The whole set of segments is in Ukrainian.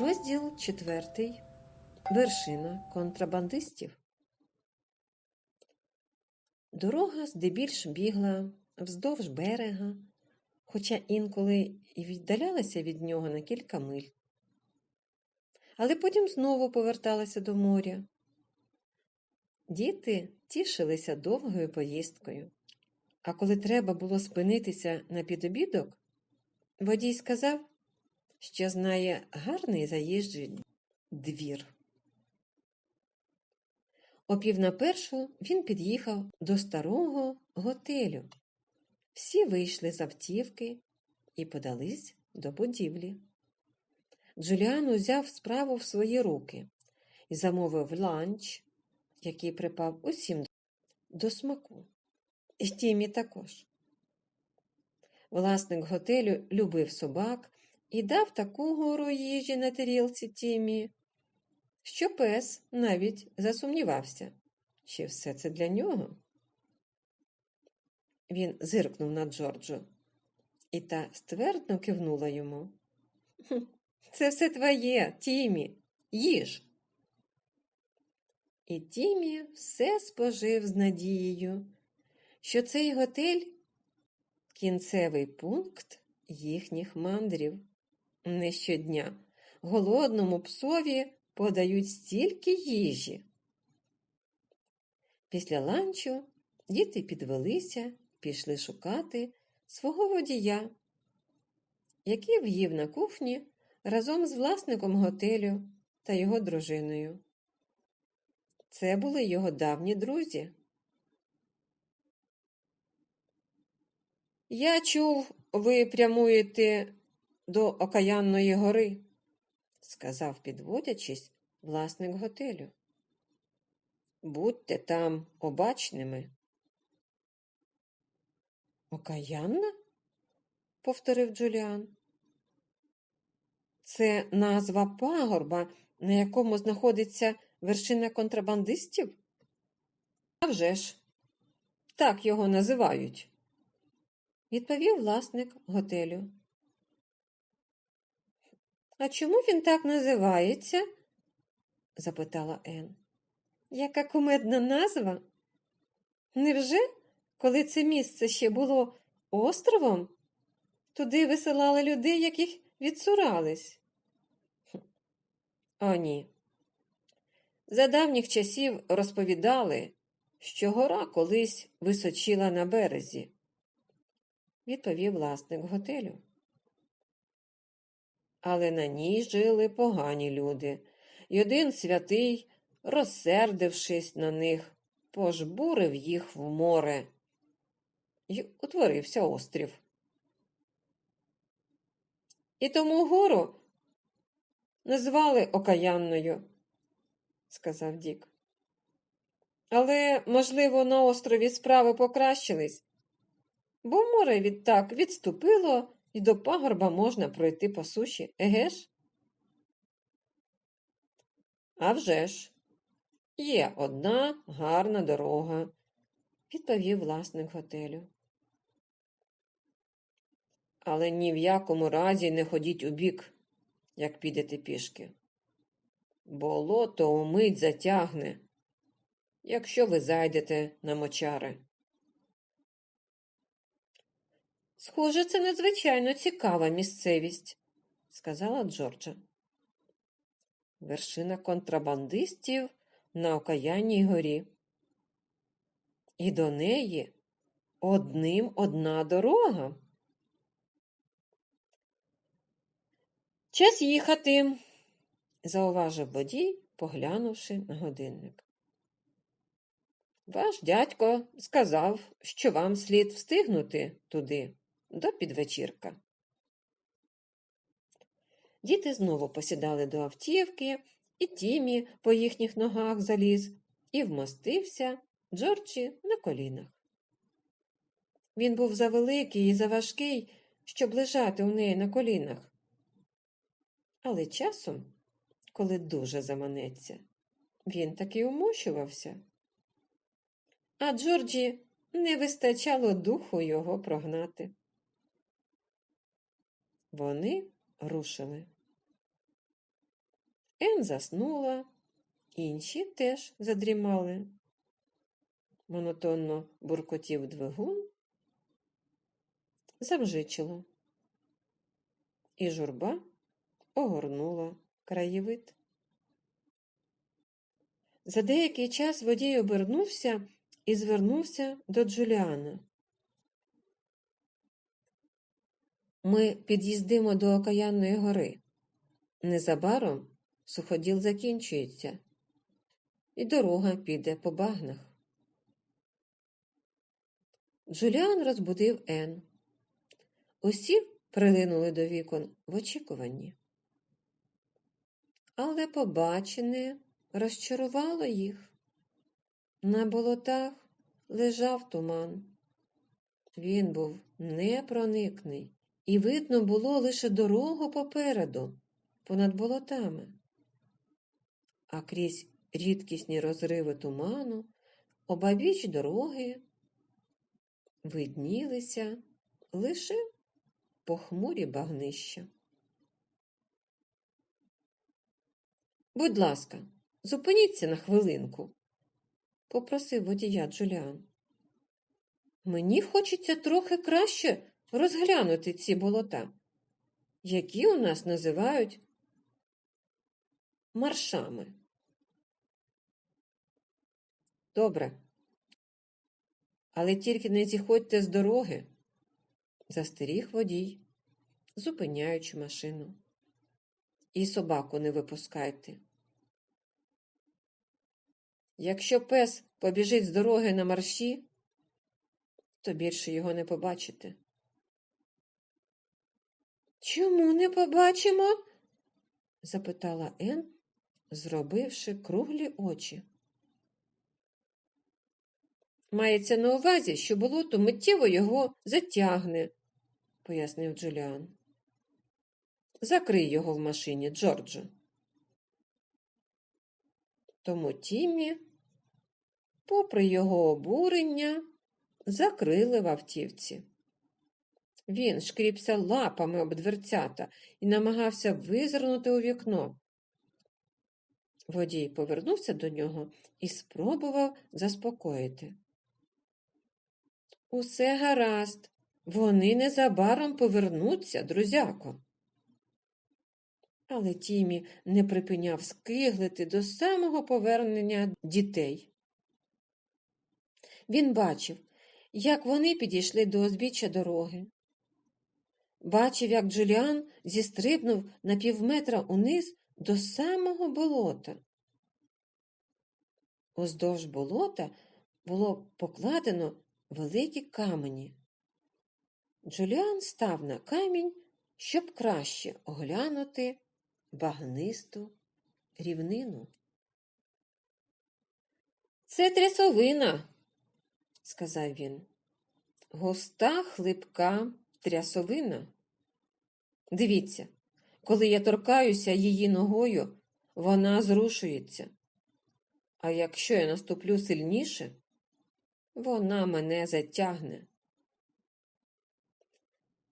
Розділ четвертий. Вершина контрабандистів. Дорога здебільш бігла вздовж берега, хоча інколи і віддалялася від нього на кілька миль. Але потім знову поверталася до моря. Діти тішилися довгою поїздкою. А коли треба було спинитися на підобідок, водій сказав, що знає гарний заїжджий двір. О пів на першу він під'їхав до старого готелю. Всі вийшли з автівки і подались до будівлі. Джуліан узяв справу в свої руки і замовив ланч, який припав усім до смаку. І Тімі також. Власник готелю любив собак і дав таку гору їжі на тарілці Тімі, що пес навіть засумнівався, чи все це для нього. Він зиркнув на Джорджу, і та ствердно кивнула йому. Це все твоє, Тімі, їж. І Тімі все спожив з надією, що цей готель кінцевий пункт їхніх мандрів. Не щодня голодному псові подають стільки їжі. Після ланчу діти підвелися, пішли шукати свого водія, який в'їв на кухні разом з власником готелю та його дружиною. Це були його давні друзі. Я чув, ви прямуєте до Окаянної гори, сказав, підводячись, власник готелю. Будьте там обачними. Окаянна? повторив Джуліан. Це назва пагорба, на якому знаходиться вершина контрабандистів? А вже ж, так його називають, відповів власник готелю. А чому він так називається? запитала Ен. Яка кумедна назва? Невже, коли це місце ще було островом, туди висилали людей, яких відсурались? О, ні. За давніх часів розповідали, що гора колись височила на березі, відповів власник готелю. Але на ній жили погані люди, і один святий, розсердившись на них, пожбурив їх в море, і утворився острів. І тому гору назвали Окаянною, сказав Дік. Але, можливо, на острові справи покращились, бо море відтак відступило і до пагорба можна пройти по суші, еге ж? «А вже ж, є одна гарна дорога, відповів власник готелю. Але ні в якому разі не ходіть у бік, як підете пішки. Болото умить затягне, якщо ви зайдете на мочари. Схоже, це надзвичайно цікава місцевість, сказала Джорджа. Вершина контрабандистів на Окаянній горі. І до неї одним одна дорога. Час їхати, зауважив водій, поглянувши на годинник. Ваш дядько сказав, що вам слід встигнути туди до підвечірка. Діти знову посідали до автівки, і Тімі по їхніх ногах заліз і вмостився Джорджі на колінах. Він був завеликий і заважкий, щоб лежати у неї на колінах. Але часом, коли дуже заманеться, він таки умощувався. А Джорджі не вистачало духу його прогнати. Вони рушили. Ен заснула, інші теж задрімали. Монотонно буркотів двигун, замжичило, і журба огорнула краєвид. За деякий час водій обернувся і звернувся до Джуліана. Ми під'їздимо до Окаянної гори. Незабаром суходіл закінчується, і дорога піде по багнах. Джуліан розбудив Ен. Усі прилинули до вікон в очікуванні. Але побачене розчарувало їх. На болотах лежав туман. Він був непроникний, і видно було лише дорогу попереду, понад болотами. А крізь рідкісні розриви туману, обабіч дороги виднілися лише похмурі багнища. Будь ласка, зупиніться на хвилинку, попросив водія Джуліан. Мені хочеться трохи краще розглянути ці болота, які у нас називають маршами. Добре. Але тільки не зіходьте з дороги, застеріг водій, зупиняючи машину. І собаку не випускайте. Якщо пес побіжить з дороги на марші, то більше його не побачите. Чому не побачимо? запитала Ен, зробивши круглі очі. Мається на увазі, що болото миттєво його затягне, пояснив Джуліан. Закрий його в машині, Джорджо. Тому Тіммі, попри його обурення, закрили в автівці. Він шкріпся лапами об дверцята і намагався визирнути у вікно. Водій повернувся до нього і спробував заспокоїти. Усе гаразд, вони незабаром повернуться, друзяко. Але Тімі не припиняв скиглити до самого повернення дітей. Він бачив, як вони підійшли до узбіччя дороги. Бачив, як Джуліан зістрибнув на півметра униз до самого болота. Уздовж болота було покладено великі камені. Джуліан став на камінь, щоб краще оглянути багнисту рівнину. Це трясовина, сказав він. Густа хлипка трясовина. Дивіться, коли я торкаюся її ногою, вона зрушується. А якщо я наступлю сильніше, вона мене затягне.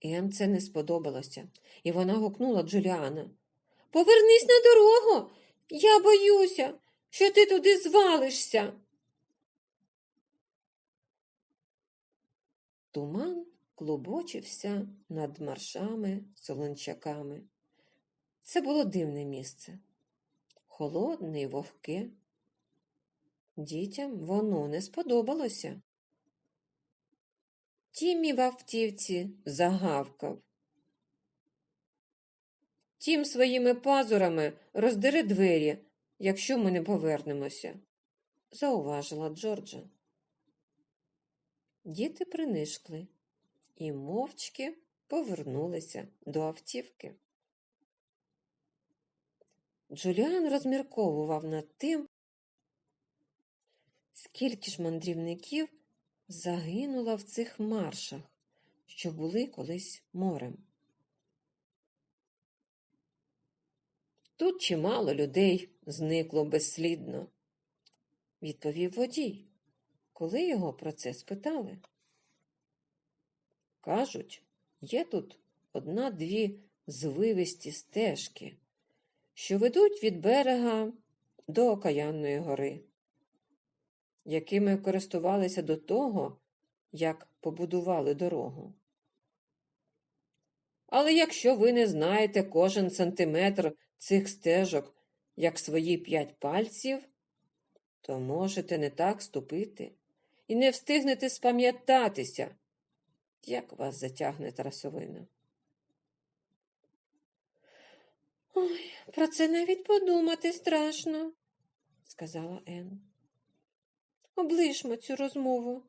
Ем це не сподобалося, і вона гукнула Джуліана. Повернись на дорогу. Я боюся, що ти туди звалишся. Туман клубочився над маршами солончаками. Це було дивне місце, холодне і вогке. Дітям воно не сподобалося. Тіммі в автівці загавкав. Тім своїми пазурами роздери двері, якщо ми не повернемося, зауважила Джорджа. Діти принишкли і мовчки повернулися до автівки. Джуліан розмірковував над тим, скільки ж мандрівників загинуло в цих маршах, що були колись морем. Тут чимало людей зникло безслідно, відповів водій, коли його про це спитали. Кажуть, є тут одна-дві звивисті стежки, що ведуть від берега до Окаянної гори, якими користувалися до того, як побудували дорогу. Але якщо ви не знаєте кожен сантиметр цих стежок, як свої п'ять пальців, то можете не так ступити і не встигнете спам'ятатися, як вас затягне трасовина. Ой, про це навіть подумати страшно, сказала Ен. Облишмо цю розмову.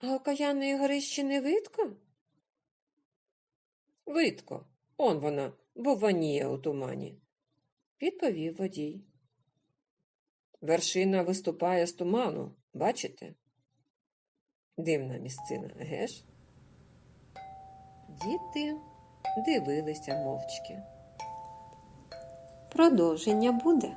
А окаянної гори ще не видко? Видко, он вона, бованіє у тумані, відповів водій. Вершина виступає з туману, бачите? Дивна місцина, геш? Діти дивилися мовчки. Продовження буде.